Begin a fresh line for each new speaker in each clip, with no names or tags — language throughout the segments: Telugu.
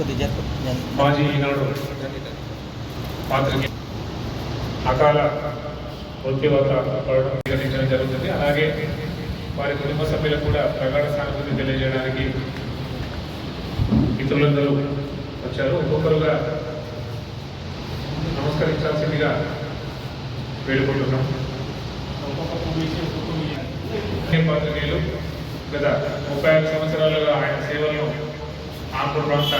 మాజీ ఈనాడు పాత్రికే అకాల మృత్యువాత పడడం నిర్ణయించడం జరుగుతుంది. అలాగే వారి కుటుంబ సభ్యులకు కూడా ప్రగాఢ సానుభూతి తెలియజేయడానికి ఇతరులందరూ వచ్చారు. ఒక్కొక్కరుగా నమస్కరించాల్సిందిగా వేడుకుంటున్నాం. పాత్రికేయులు గత ముప్పై ఐదు సంవత్సరాలుగా ఆయన సేవలను ఆంపూర్ ప్రాంత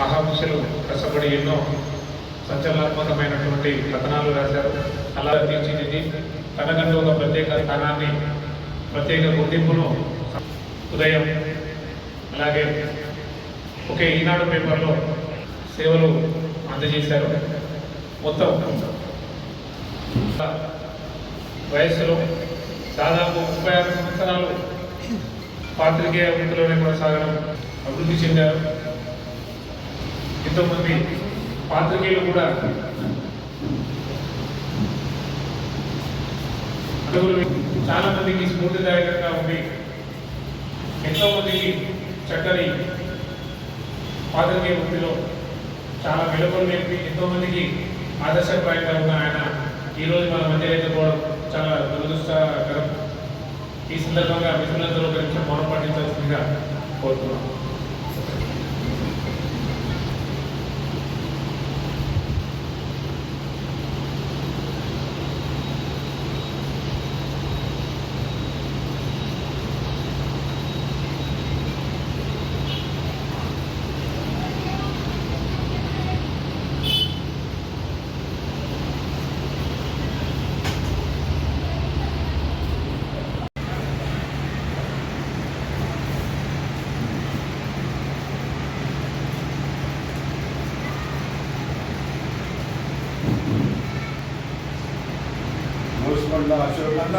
మహాపురుషులు కష్టపడి ఎన్నో సంచలనాత్మకమైనటువంటి కథనాలు రాశారు. అలా తీర్చిదిద్ది. తనకంటూ ఒక ప్రత్యేక స్థానాన్ని ప్రత్యేక గుర్తింపును ఉదయం అలాగే ఒకే ఈనాడు పేపర్లో సేవలు అందజేశారు. మొత్తం వయస్సులో దాదాపు ముప్పై ఆరు సంవత్సరాలు పాత్రికేయ వృత్తిలోనే కొనసాగడం అభివృద్ధి చెందారు. ఎంతోమంది పాత్రికేయులు కూడా చాలా మందికి స్ఫూర్తిదాయకంగా ఉంది ఎంతో మందికి చక్కని పాత్రికేయ వృత్తిలో చాలా మెలకువలు నేర్పి ఎంతో మందికి ఆదర్శప్రాయంగా ఉన్న ఆయన ఈ రోజు మన మధ్య లేకపోవడం చాలా దురదృష్టకరం. ఈ సందర్భంగా మిత్రులందరూ గురించి మౌనం పాటించాల్సిందిగా కోరుతున్నాం.
మురుసుకొండ అశోకన్న.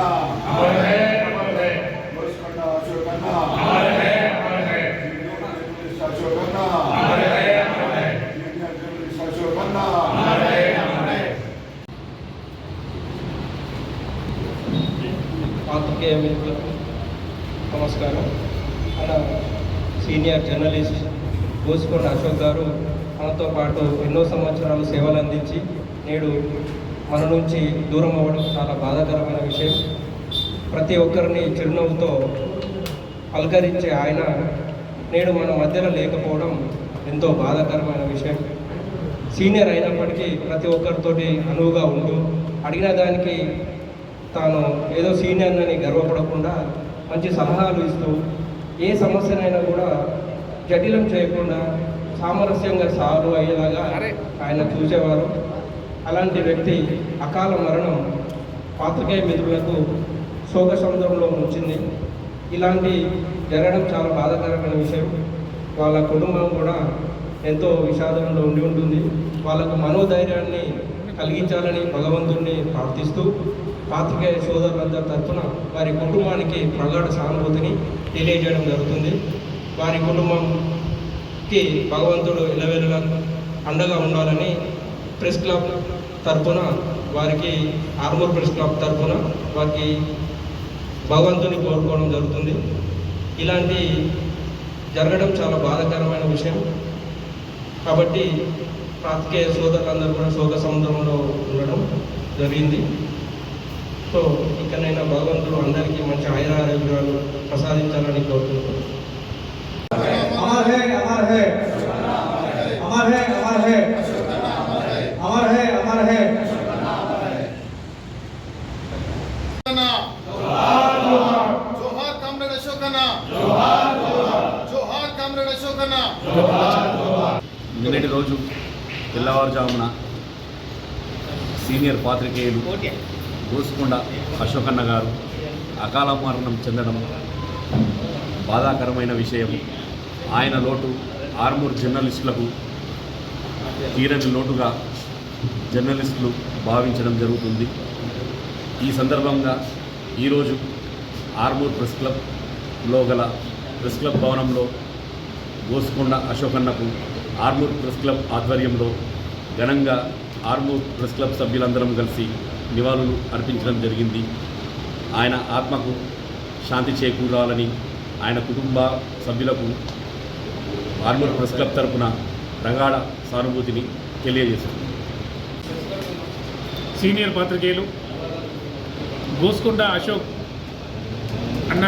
మురుసుకొండ అశోకన్న. అశోకన్న. అశోకన్న.
పాత్రికేయ మిత్రులకు నమస్కారం. మన సీనియర్ జర్నలిస్ట్ బోసుకొండ అశోక్ గారు మనతో పాటు ఎన్నో సంవత్సరాలు సేవలు అందించి నేడు మన నుంచి దూరం అవ్వడం చాలా బాధాకరమైన విషయం. ప్రతి ఒక్కరిని చిరునవ్వుతో పలకరించే ఆయన నేడు మన మధ్యలో లేకపోవడం ఎంతో బాధాకరమైన విషయం. సీనియర్ అయినప్పటికీ ప్రతి ఒక్కరితోటి అనువుగా ఉంటూ అడిగిన దానికి తాను ఏదో సీనియర్ అని గర్వపడకుండా మంచి సలహాలు ఇస్తూ ఏ సమస్యనైనా కూడా జటిలం చేయకుండా సామరస్యంగా సాల్వ్ అయ్యేలాగా ఆయన చూసేవారు. అలాంటి వ్యక్తి అకాల మరణం పాత్రికేయ మిత్రులకు శోక సముద్రంలో ఉంచింది. ఇలాంటి జరగడం చాలా బాధాకరమైన విషయం. వాళ్ళ కుటుంబం కూడా ఎంతో విషాదంలో ఉండి ఉంటుంది. వాళ్ళకు మనోధైర్యాన్ని కలిగించాలని భగవంతుణ్ణి ప్రార్థిస్తూ పాత్రికేయ సోదరులందరి తరఫున వారి కుటుంబానికి ప్రగాఢ సానుభూతిని తెలియజేయడం జరుగుతుంది. వారి కుటుంబంకి భగవంతుడు ఇలవేలుగా అండగా ఉండాలని ప్రెస్ క్లబ్ తరఫున వారికి ఆర్మూర్ ప్రెస్ క్లబ్ తరఫున వారికి భగవంతుని కోరుకోవడం జరుగుతుంది. ఇలాంటి జరగడం చాలా బాధాకరమైన విషయం. కాబట్టి ప్రాతికేయ సోదరులందరూ కూడా శోక సముద్రంలో ఉండడం జరిగింది. సో ఇక్కడైనా భగవంతుడు అందరికీ మంచి ఆయుర ఆరోగ్యాలు ప్రసాదించాలని కోరుకుంటున్నాను.
అమర్ హే అమర్ హే. అమర్ హే
అమర్ హే. తెల్లవారుజామున సీనియర్ పాత్రికేయులు గోసుకొండ అశోకన్న గారు అకాల మరణం చెందడం బాధాకరమైన విషయం. ఆయన లోటు ఆర్మూర్ జర్నలిస్టులకు తీరని లోటుగా జర్నలిస్టులు భావించడం జరుగుతుంది. ఈ సందర్భంగా ఈరోజు ఆర్మూర్ ప్రెస్ క్లబ్లో గల ప్రెస్ క్లబ్ భవనంలో గోసుకొండ అశోకన్నకు ఆర్మూర్ ప్రెస్ క్లబ్ ఆధ్వర్యంలో ఘనంగా ఆర్మూర్ ప్రెస్ క్లబ్ సభ్యులందరం కలిసి నివాళులు అర్పించడం జరిగింది. ఆయన ఆత్మకు శాంతి చేకూరాలని ఆయన కుటుంబ సభ్యులకు ఆర్మూర్ ప్రెస్ క్లబ్ తరపున ప్రగాఢ సానుభూతిని తెలియజేస్తుంది
సీనియర్ పాత్రికేయులు గోస్కొండ అశోక్ అన్న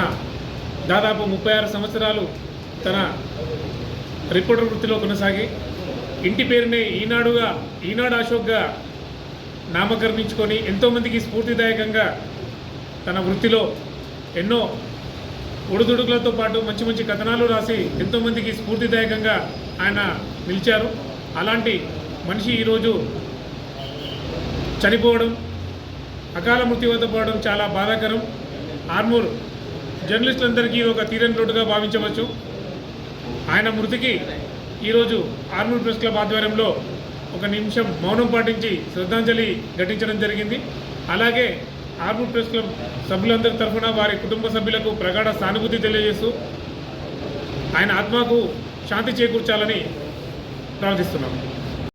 దాదాపు ముప్పై ఆరు సంవత్సరాలు తన రిపోర్టర్ వృత్తిలో కొనసాగి ఇంటి పేరునే ఈనాడుగా ఈనాడు అశోక్గా నామకరణించుకొని ఎంతోమందికి స్ఫూర్తిదాయకంగా తన వృత్తిలో ఎన్నో ఒడిదుడుకులతో పాటు మంచి మంచి కథనాలు రాసి ఎంతోమందికి స్ఫూర్తిదాయకంగా ఆయన నిలిచారు. అలాంటి మనిషి ఈరోజు చనిపోవడం అకాల మృతి వద్ద పోవడం చాలా బాధాకరం. ఆర్మూర్ జర్నలిస్టులందరికీ ఒక తీరని లోటుగా భావించవచ్చు. ఆయన మృతికి ఈరోజు ఆర్మూర్ ప్రెస్ క్లబ్ ఆధ్వర్యంలో ఒక నిమిషం మౌనం పాటించి శ్రద్ధాంజలి ఘటించడం జరిగింది. అలాగే ఆర్మూర్ ప్రెస్ క్లబ్ సభ్యులందరి తరఫున వారి కుటుంబ సభ్యులకు ప్రగాఢ సానుభూతి తెలియజేస్తూ ఆయన ఆత్మకు శాంతి చేకూర్చాలని ప్రార్థిస్తున్నాం.